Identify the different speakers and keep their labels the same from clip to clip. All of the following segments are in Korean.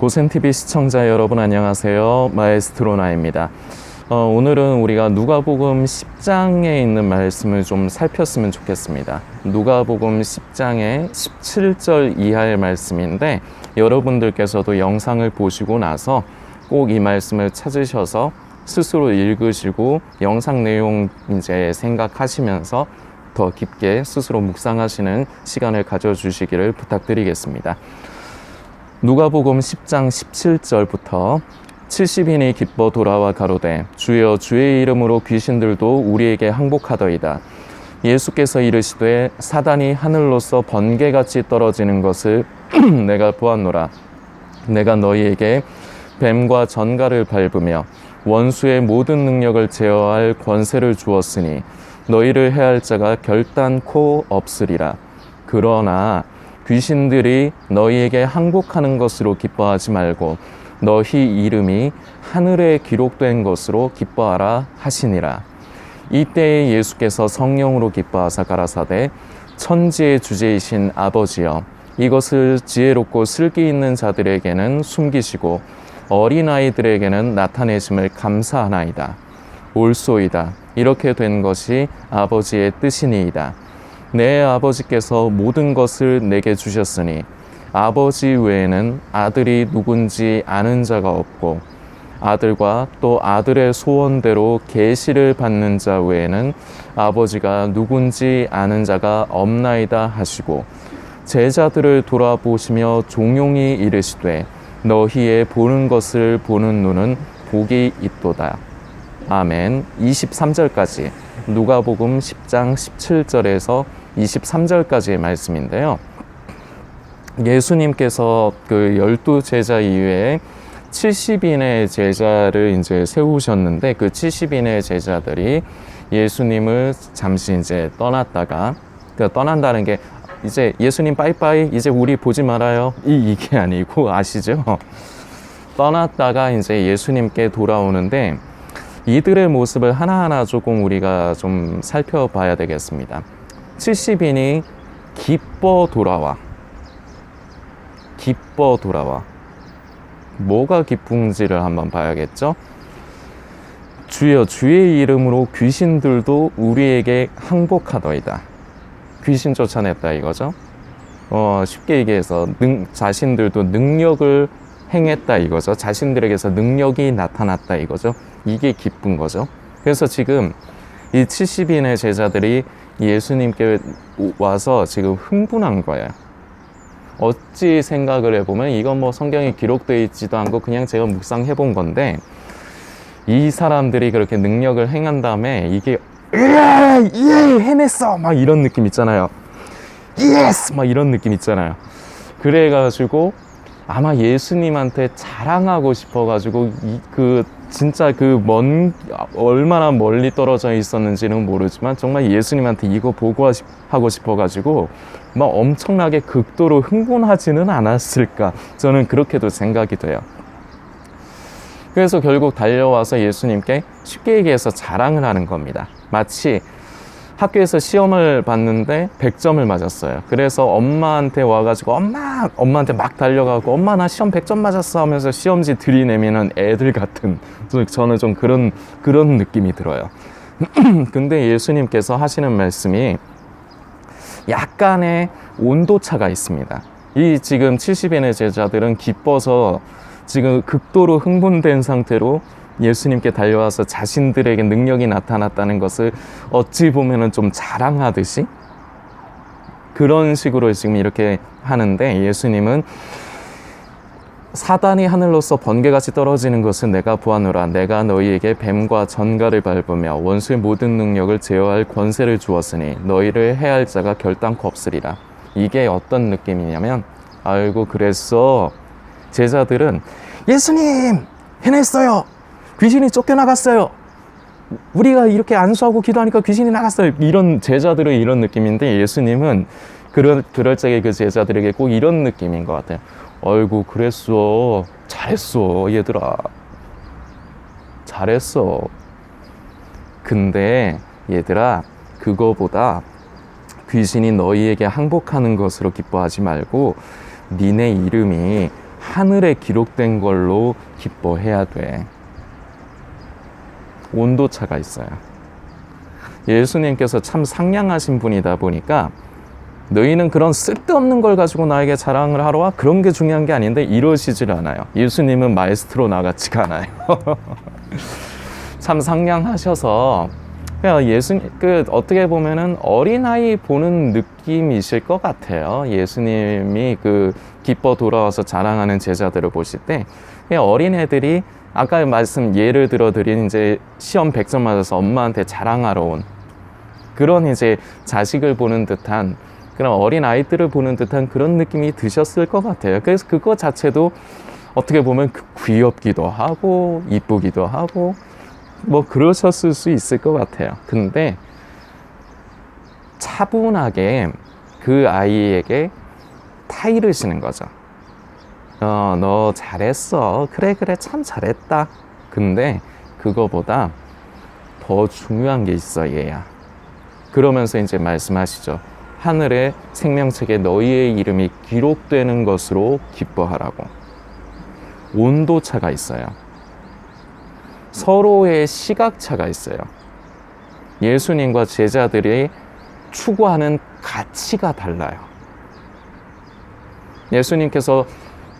Speaker 1: 고센TV 시청자 여러분 안녕하세요. 마에스트로나입니다. 어, 오늘은 우리가 누가복음 10장에 있는 말씀을 좀 살폈으면 좋겠습니다. 누가복음 10장의 17절 이하의 말씀인데 여러분들께서도 영상을 보시고 나서 꼭 이 말씀을 찾으셔서 스스로 읽으시고 영상 내용 이제 생각하시면서 더 깊게 스스로 묵상하시는 시간을 가져주시기를 부탁드리겠습니다. 누가복음 10장 17절부터 70인이 기뻐 돌아와 가로되 주여 주의 이름으로 귀신들도 우리에게 항복하더이다. 예수께서 이르시되 사단이 하늘로서 번개같이 떨어지는 것을 내가 보았노라. 내가 너희에게 뱀과 전갈을 밟으며 원수의 모든 능력을 제어할 권세를 주었으니 너희를 해할 자가 결단코 없으리라. 그러나 귀신들이 너희에게 항복하는 것으로 기뻐하지 말고 너희 이름이 하늘에 기록된 것으로 기뻐하라 하시니라. 이때에 예수께서 성령으로 기뻐하사 가라사대 천지의 주제이신 아버지여 이것을 지혜롭고 슬기 있는 자들에게는 숨기시고 어린아이들에게는 나타내심을 감사하나이다. 옳소이다. 이렇게 된 것이 아버지의 뜻이니이다. 내 아버지께서 모든 것을 내게 주셨으니 아버지 외에는 아들이 누군지 아는 자가 없고 아들과 또 아들의 소원대로 계시를 받는 자 외에는 아버지가 누군지 아는 자가 없나이다 하시고 제자들을 돌아보시며 종용이 이르시되 너희의 보는 것을 보는 눈은 복이 있도다. 아멘. 23절까지 누가복음 10장 17절에서 23절까지의 말씀인데요. 예수님께서 그 열두 제자 이외에 70인의 제자를 이제 세우셨는데 그 70인의 제자들이 예수님을 잠시 이제 떠났다가 그 떠난다는 게 이제 예수님 빠이빠이 이제 우리 보지 말아요 이 이게 아니고 아시죠? 떠났다가 이제 예수님께 돌아오는데 이들의 모습을 하나하나 조금 우리가 좀 살펴봐야 되겠습니다. 70인이 기뻐 돌아와. 기뻐 돌아와. 뭐가 기쁜지를 한번 봐야겠죠? 주여 주의 이름으로 귀신들도 우리에게 항복하더이다. 귀신 쫓아냈다 이거죠. 어, 쉽게 얘기해서 능, 자신들도 능력을 행했다 이거죠. 자신들에게서 능력이 나타났다 이거죠. 이게 기쁜 거죠. 그래서 지금 이 70인의 제자들이 예수님께 와서 지금 흥분한 거예요. 어찌 생각을 해보면 이건 뭐 성경에 기록되어 있지도 않고 그냥 제가 묵상해 본 건데 이 사람들이 그렇게 능력을 행한 다음에 이게 예, 예, 해냈어 막 이런 느낌 있잖아요. 예스 막 이런 느낌 있잖아요. 그래가지고 아마 예수님한테 자랑하고 싶어가지고 이, 그 진짜 그 먼 얼마나 멀리 떨어져 있었는지는 모르지만 정말 예수님한테 이거 보고 하고 싶어가지고 막 엄청나게 극도로 흥분하지는 않았을까 저는 그렇게도 생각이 돼요. 그래서 결국 달려와서 예수님께 쉽게 얘기해서 자랑을 하는 겁니다. 마치 학교에서 시험을 봤는데 100점을 맞았어요. 그래서 엄마한테 와가지고 엄마, 엄마한테 막 달려가고 엄마 나 시험 100점 맞았어 하면서 시험지 들이내미는 애들 같은 저는 좀 그런 그런 느낌이 들어요. 근데 예수님께서 하시는 말씀이 약간의 온도차가 있습니다. 이 지금 70인의 제자들은 기뻐서 지금 극도로 흥분된 상태로 예수님께 달려와서 자신들에게 능력이 나타났다는 것을 어찌 보면은 좀 자랑하듯이 그런 식으로 지금 이렇게 하는데 예수님은 사단이 하늘로서 번개같이 떨어지는 것은 내가 보아노라. 내가 너희에게 뱀과 전갈을 밟으며 원수의 모든 능력을 제어할 권세를 주었으니 너희를 해할 자가 결단코 없으리라. 이게 어떤 느낌이냐면 아이고 그랬어 제자들은 예수님 해냈어요 귀신이 쫓겨나갔어요. 우리가 이렇게 안수하고 기도하니까 귀신이 나갔어요. 이런 제자들의 이런 느낌인데 예수님은 그럴, 그럴 적에 그 제자들에게 꼭 이런 느낌인 것 같아요. 어이구, 그랬어. 잘했어, 얘들아. 잘했어. 근데 얘들아, 그거보다 귀신이 너희에게 항복하는 것으로 기뻐하지 말고 니네 이름이 하늘에 기록된 걸로 기뻐해야 돼. 온도차가 있어요. 예수님께서 참 상냥하신 분이다 보니까 너희는 그런 쓸데없는 걸 가지고 나에게 자랑을 하러 와? 그런 게 중요한 게 아닌데 이러시질 않아요. 예수님은 마에스트로 나같지가 않아요. 참 상냥하셔서 그냥 예수 그 어떻게 보면은 어린아이 보는 느낌이실 것 같아요. 예수님이 그 기뻐 돌아와서 자랑하는 제자들을 보실 때 어린애들이 아까 말씀 예를 들어 드린 이제 시험 100점 맞아서 엄마한테 자랑하러 온 그런 이제 자식을 보는 듯한 그런 어린 아이들을 보는 듯한 그런 느낌이 드셨을 것 같아요. 그래서 그거 자체도 어떻게 보면 그 귀엽기도 하고 이쁘기도 하고 뭐 그러셨을 수 있을 것 같아요. 근데 차분하게 그 아이에게 타이르시는 거죠. 어, 너 잘했어. 그래, 그래, 참 잘했다. 근데 그거보다 더 중요한 게 있어, 얘야. 그러면서 이제 말씀하시죠. 하늘의 생명책에 너희의 이름이 기록되는 것으로 기뻐하라고. 온도차가 있어요. 서로의 시각차가 있어요. 예수님과 제자들이 추구하는 가치가 달라요. 예수님께서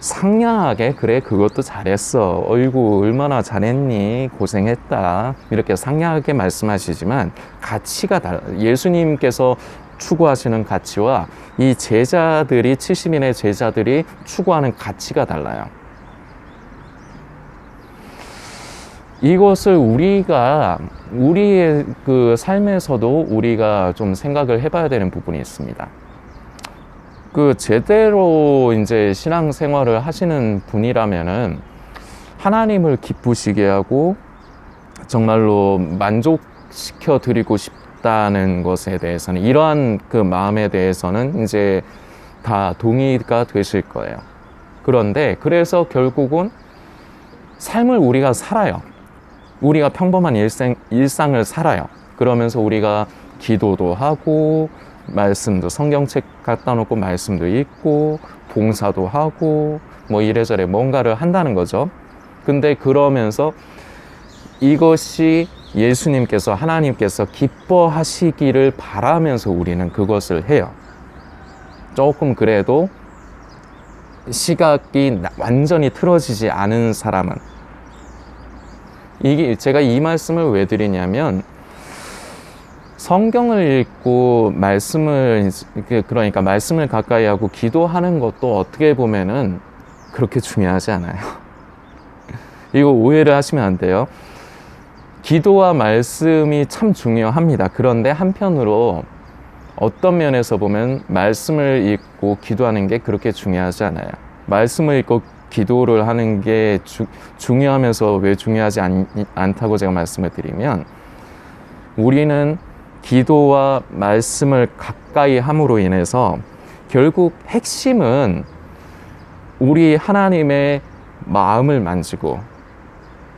Speaker 1: 상냥하게 그래 그것도 잘했어 어이구 얼마나 잘했니 고생했다 이렇게 상냥하게 말씀하시지만 가치가 달 예수님께서 추구하시는 가치와 이 제자들이 70인의 제자들이 추구하는 가치가 달라요. 이것을 우리가 우리의 그 삶에서도 우리가 좀 생각을 해봐야 되는 부분이 있습니다. 그 제대로 이제 신앙 생활을 하시는 분이라면은 하나님을 기쁘시게 하고 정말로 만족시켜 드리고 싶다는 것에 대해서는 이러한 그 마음에 대해서는 이제 다 동의가 되실 거예요. 그런데 그래서 결국은 삶을 우리가 살아요. 우리가 평범한 일생, 일상을 살아요. 그러면서 우리가 기도도 하고 말씀도 성경책 갖다 놓고 말씀도 읽고 봉사도 하고 뭐 이래저래 뭔가를 한다는 거죠. 근데 그러면서 이것이 예수님께서 하나님께서 기뻐하시기를 바라면서 우리는 그것을 해요. 조금 그래도 시각이 완전히 틀어지지 않은 사람은 이게 제가 이 말씀을 왜 드리냐면 성경을 읽고 말씀을 그러니까 말씀을 가까이 하고 기도하는 것도 어떻게 보면은 그렇게 중요하지 않아요. 이거 오해를 하시면 안 돼요. 기도와 말씀이 참 중요합니다. 그런데 한편으로 어떤 면에서 보면 말씀을 읽고 기도하는 게 그렇게 중요하지 않아요. 말씀을 읽고 기도를 하는 게 주, 중요하면서 왜 중요하지 않, 않다고 제가 말씀을 드리면 우리는 기도와 말씀을 가까이 함으로 인해서 결국 핵심은 우리 하나님의 마음을 만지고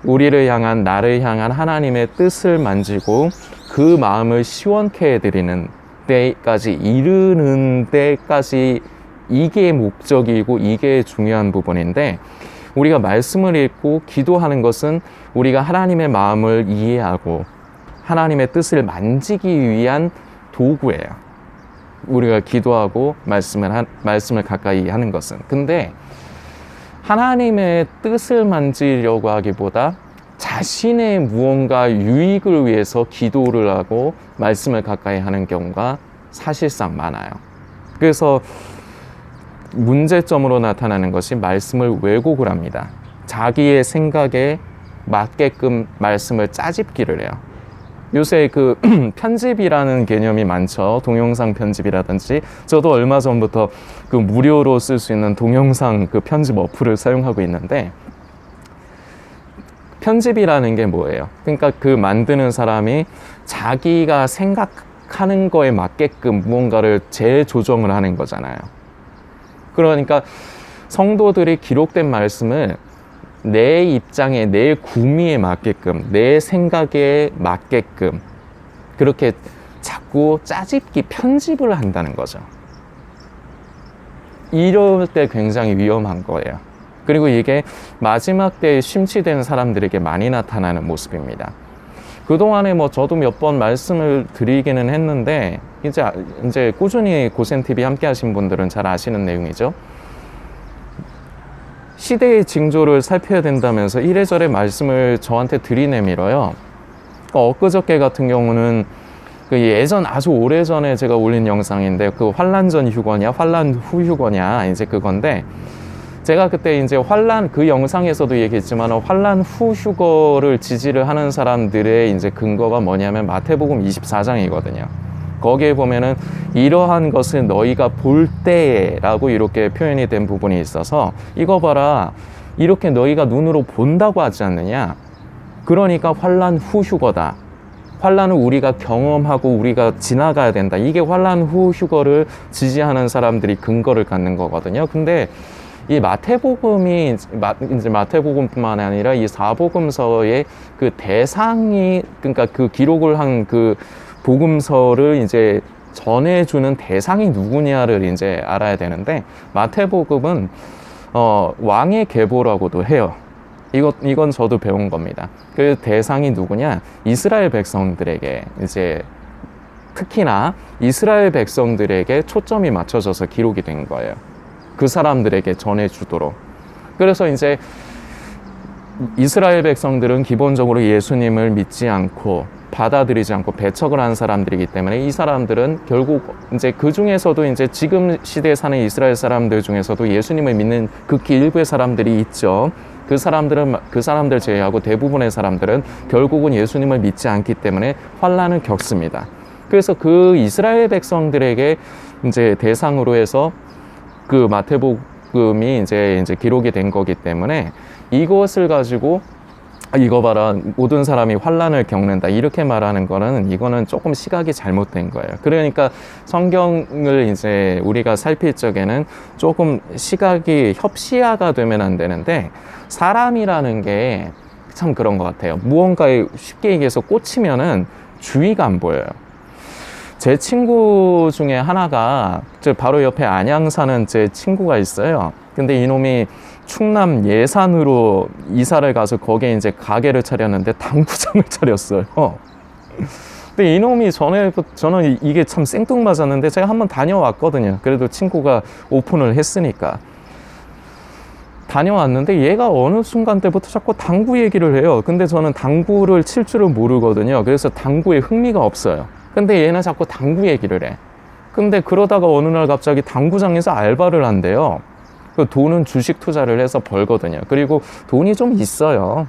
Speaker 1: 우리를 향한 나를 향한 하나님의 뜻을 만지고 그 마음을 시원케 해드리는 때까지 이르는 때까지 이게 목적이고 이게 중요한 부분인데 우리가 말씀을 읽고 기도하는 것은 우리가 하나님의 마음을 이해하고 하나님의 뜻을 만지기 위한 도구예요. 우리가 기도하고 말씀을 하, 말씀을 가까이 하는 것은 근데 하나님의 뜻을 만지려고 하기보다 자신의 무언가 유익을 위해서 기도를 하고 말씀을 가까이 하는 경우가 사실상 많아요. 그래서 문제점으로 나타나는 것이 말씀을 왜곡을 합니다. 자기의 생각에 맞게끔 말씀을 짜집기를 해요. 요새 그 편집이라는 개념이 많죠. 동영상 편집이라든지 저도 얼마 전부터 그 무료로 쓸 수 있는 동영상 그 편집 어플을 사용하고 있는데 편집이라는 게 뭐예요? 그러니까 그 만드는 사람이 자기가 생각하는 거에 맞게끔 무언가를 재조정을 하는 거잖아요. 그러니까 성도들이 기록된 말씀을 내 입장에 내 구미에 맞게끔 내 생각에 맞게끔 그렇게 자꾸 짜집기 편집을 한다는 거죠. 이럴 때 굉장히 위험한 거예요. 그리고 이게 마지막 때에 심취된 사람들에게 많이 나타나는 모습입니다. 그동안에 뭐 저도 몇 번 말씀을 드리기는 했는데 이제 이제 꾸준히 고센 TV 함께 하신 분들은 잘 아시는 내용이죠. 시대의 징조를 살펴야 된다면서 이래저래 말씀을 저한테 들이내밀어요. 그러니까 엊그저께 같은 경우는 그 예전 아주 오래 전에 제가 올린 영상인데 그 환란 전 휴거냐 환란 후 휴거냐 이제 그건데 제가 그때 이제 환란 그 영상에서도 얘기했지만 환란 후 휴거를 지지를 하는 사람들의 이제 근거가 뭐냐면 마태복음 24장이거든요. 거기에 보면은 이러한 것을 너희가 볼 때라고 이렇게 표현이 된 부분이 있어서 이거 봐라. 이렇게 너희가 눈으로 본다고 하지 않느냐? 그러니까 환란 후 휴거다. 환란을 우리가 경험하고 우리가 지나가야 된다. 이게 환란 후 휴거를 지지하는 사람들이 근거를 갖는 거거든요. 근데 이 마태복음이 마, 이제 마태복음뿐만 아니라 이 사복음서의 그 대상이 그러니까 그 기록을 한그 복음서를 이제 전해주는 대상이 누구냐를 이제 알아야 되는데 마태복음은 어, 왕의 계보라고도 해요. 이것 이건 저도 배운 겁니다. 그 대상이 누구냐? 이스라엘 백성들에게 이제 특히나 이스라엘 백성들에게 초점이 맞춰져서 기록이 된 거예요. 그 사람들에게 전해주도록. 그래서 이제 이스라엘 백성들은 기본적으로 예수님을 믿지 않고 받아들이지 않고 배척을 하는 사람들이기 때문에 이 사람들은 결국 이제 그 중에서도 이제 지금 시대에 사는 이스라엘 사람들 중에서도 예수님을 믿는 극히 일부의 사람들이 있죠. 그 사람들은 그 사람들 제외하고 대부분의 사람들은 결국은 예수님을 믿지 않기 때문에 환란을 겪습니다. 그래서 그 이스라엘 백성들에게 이제 대상으로 해서 그 마태복음이 이제 이제 기록이 된 거기 때문에 이것을 가지고 아, 이거 봐라. 모든 사람이 환란을 겪는다. 이렇게 말하는 거는 이거는 조금 시각이 잘못된 거예요. 그러니까 성경을 이제 우리가 살필 적에는 조금 시각이 협시야가 되면 안 되는데 사람이라는 게 참 그런 것 같아요. 무언가에 쉽게 얘기해서 꽂히면은 주의가 안 보여요. 제 친구 중에 하나가 저 바로 옆에 안양 사는 제 친구가 있어요. 근데 이놈이 충남 예산으로 이사를 가서 거기에 이제 가게를 차렸는데 당구장을 차렸어요. 근데 이놈이 전에 저는 이게 참 생뚱맞았는데 제가 한번 다녀왔거든요. 그래도 친구가 오픈을 했으니까. 다녀왔는데 얘가 어느 순간 때부터 자꾸 당구 얘기를 해요. 근데 저는 당구를 칠 줄을 모르거든요. 그래서 당구에 흥미가 없어요. 근데 얘는 자꾸 당구 얘기를 해. 근데 그러다가 어느 날 갑자기 당구장에서 알바를 한대요. 그 돈은 주식 투자를 해서 벌거든요. 그리고 돈이 좀 있어요.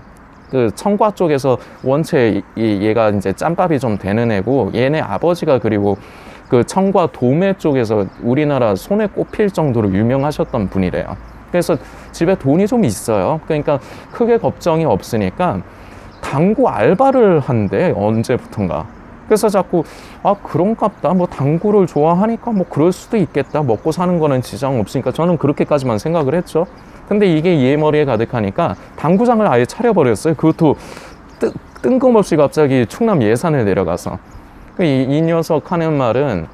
Speaker 1: 그 청과 쪽에서 원체 이 얘가 이제 짬밥이 좀 되는 애고 얘네 아버지가 그리고 그 청과 도매 쪽에서 우리나라 손에 꼽힐 정도로 유명하셨던 분이래요. 그래서 집에 돈이 좀 있어요. 그러니까 크게 걱정이 없으니까 당구 알바를 한대 언제부턴가. 그래서 자꾸 아 그런갑다. 뭐 당구를 좋아하니까 뭐 그럴 수도 있겠다. 먹고 사는 거는 지장 없으니까 저는 그렇게까지만 생각을 했죠. 근데 이게 얘 머리에 가득하니까 당구장을 아예 차려버렸어요. 그것도 뜨, 뜬금없이 갑자기 충남 예산을 내려가서. 그 이, 이 녀석 하는 말은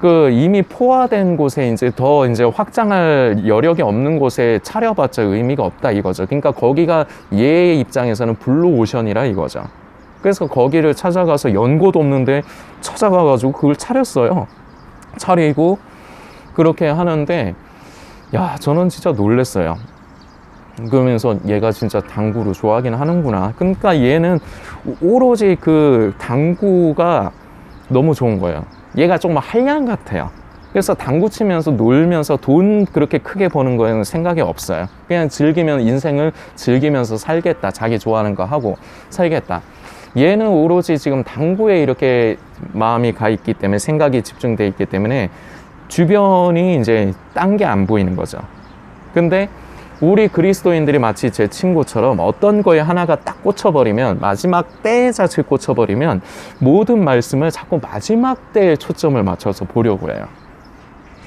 Speaker 1: 그 이미 포화된 곳에 이제 더 이제 확장할 여력이 없는 곳에 차려봤자 의미가 없다 이거죠. 그러니까 거기가 얘의 입장에서는 블루 오션이라 이거죠. 그래서 거기를 찾아가서 연고도 없는데 찾아가가지고 그걸 차렸어요. 차리고 그렇게 하는데 야 저는 진짜 놀랬어요. 그러면서 얘가 진짜 당구를 좋아하긴 하는구나. 그러니까 얘는 오로지 그 당구가 너무 좋은 거예요. 얘가 정말 한량 같아요. 그래서 당구 치면서 놀면서 돈 그렇게 크게 버는 거에는 생각이 없어요. 그냥 즐기면 인생을 즐기면서 살겠다. 자기 좋아하는 거 하고 살겠다. 얘는 오로지 지금 당구에 이렇게 마음이 가 있기 때문에 생각이 집중돼 있기 때문에 주변이 이제 딴 게 안 보이는 거죠. 근데 우리 그리스도인들이 마치 제 친구처럼 어떤 거에 하나가 딱 꽂혀버리면 마지막 때에 자칫 꽂혀버리면 모든 말씀을 자꾸 마지막 때에 초점을 맞춰서 보려고 해요.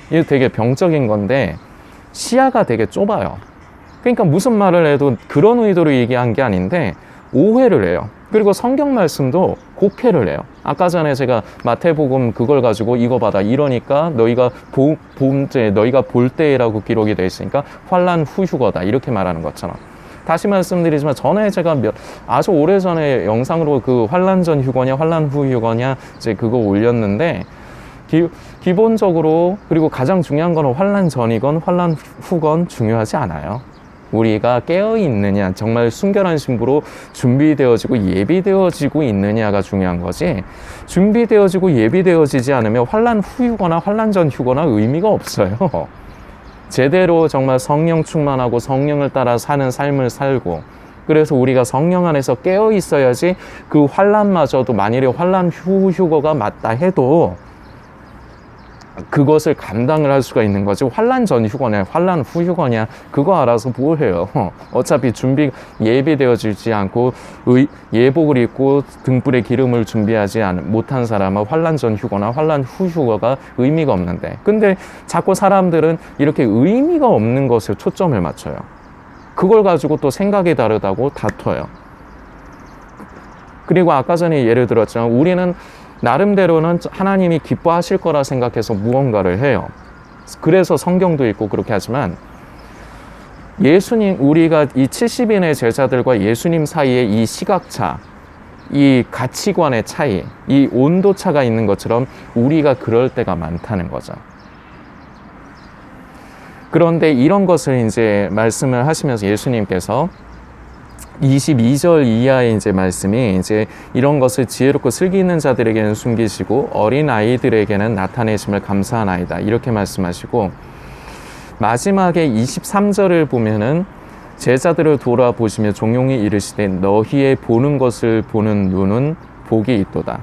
Speaker 1: 이게 되게 병적인 건데 시야가 되게 좁아요. 그러니까 무슨 말을 해도 그런 의도로 얘기한 게 아닌데 오해를 해요. 그리고 성경 말씀도 곡해를 해요. 아까 전에 제가 마태복음 그걸 가지고 이거 받아 이러니까 너희가 보, 봄때 너희가 볼 때라고 기록이 돼 있으니까 환란 후 휴거다 이렇게 말하는 것처럼 다시 말씀드리지만 전에 제가 몇, 아주 오래 전에 영상으로 그 환란 전 휴거냐 환란 후 휴거냐 이제 그거 올렸는데 기, 기본적으로 그리고 가장 중요한 거는 환란 전이건 환란 후건 중요하지 않아요. 우리가 깨어 있느냐, 정말 순결한 신부로 준비되어지고 예비되어지고 있느냐가 중요한 거지. 준비되어지고 예비되어지지 않으면 환란 후유거나 환란 전 휴거나 의미가 없어요. 제대로 정말 성령 충만하고 성령을 따라 사는 삶을 살고 그래서 우리가 성령 안에서 깨어 있어야지 그 환란마저도 만일에 환란 후 휴거가 맞다 해도 그것을 감당을 할 수가 있는 거지. 환란 전 휴거냐 환란 후 휴거냐 그거 알아서 뭐 해요? 어차피 준비 예비되어지지 않고 의, 예복을 입고 등불에 기름을 준비하지 않, 못한 사람은 환란 전 휴거나 환란 후 휴거가 의미가 없는데. 근데 자꾸 사람들은 이렇게 의미가 없는 것에 초점을 맞춰요. 그걸 가지고 또 생각이 다르다고 다퉈요. 그리고 아까 전에 예를 들었지만 우리는 나름대로는 하나님이 기뻐하실 거라 생각해서 무언가를 해요. 그래서 성경도 있고 그렇게 하지만 예수님, 우리가 이 70인의 제자들과 예수님 사이에 이 시각차, 이 가치관의 차이, 이 온도차가 있는 것처럼 우리가 그럴 때가 많다는 거죠. 그런데 이런 것을 이제 말씀을 하시면서 예수님께서 22절 이하의 이제 말씀이 이제 이런 것을 지혜롭고 슬기 있는 자들에게는 숨기시고 어린 아이들에게는 나타내심을 감사하나이다. 이렇게 말씀하시고 마지막에 23절을 보면은 제자들을 돌아보시며 종용이 이르시되 너희의 보는 것을 보는 눈은 복이 있도다.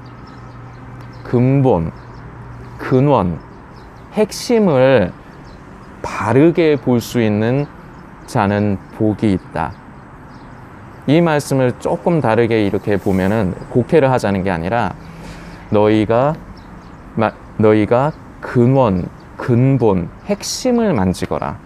Speaker 1: 근본, 근원, 핵심을 바르게 볼 수 있는 자는 복이 있다. 이 말씀을 조금 다르게 이렇게 보면은 곡해를 하자는 게 아니라 너희가 너희가 근원, 근본, 핵심을 만지거라.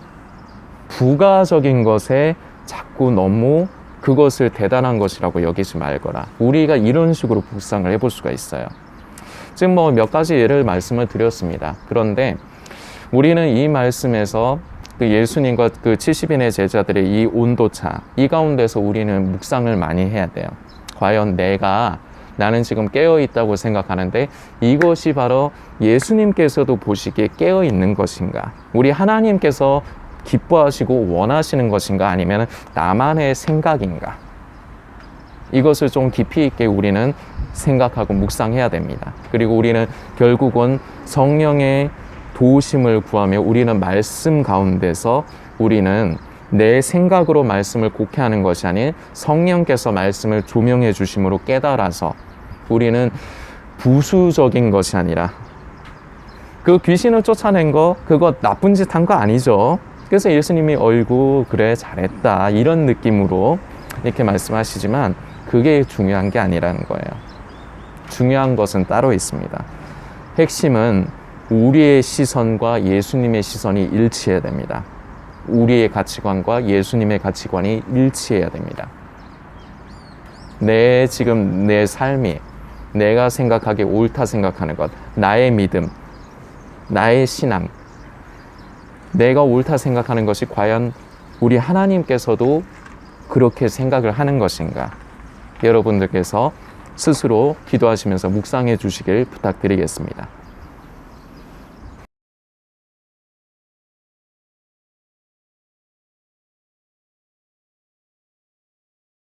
Speaker 1: 부가적인 것에 자꾸 너무 그것을 대단한 것이라고 여기지 말거라. 우리가 이런 식으로 묵상을 해볼 수가 있어요. 지금 뭐 몇 가지 예를 말씀을 드렸습니다. 그런데 우리는 이 말씀에서 그 예수님과 그 70인의 제자들의 이 온도차, 이 가운데서 우리는 묵상을 많이 해야 돼요. 과연 내가 나는 지금 깨어 있다고 생각하는데 이것이 바로 예수님께서도 보시기에 깨어 있는 것인가? 우리 하나님께서 기뻐하시고 원하시는 것인가? 아니면 나만의 생각인가? 이것을 좀 깊이 있게 우리는 생각하고 묵상해야 됩니다. 그리고 우리는 결국은 성령의 도우심을 구하며 우리는 말씀 가운데서 우리는 내 생각으로 말씀을 곡해 하는 것이 아닌 성령께서 말씀을 조명해 주심으로 깨달아서 우리는 부수적인 것이 아니라 그 귀신을 쫓아낸 거 그거 나쁜 짓 한 거 아니죠. 그래서 예수님이 얼굴 그래 잘했다 이런 느낌으로 이렇게 말씀하시지만 그게 중요한 게 아니라는 거예요. 중요한 것은 따로 있습니다. 핵심은 우리의 시선과 예수님의 시선이 일치해야 됩니다. 우리의 가치관과 예수님의 가치관이 일치해야 됩니다. 내 지금 내 삶이 내가 생각하기 옳다 생각하는 것, 나의 믿음, 나의 신앙, 내가 옳다 생각하는 것이 과연 우리 하나님께서도 그렇게 생각을 하는 것인가? 여러분들께서 스스로 기도하시면서 묵상해 주시길 부탁드리겠습니다.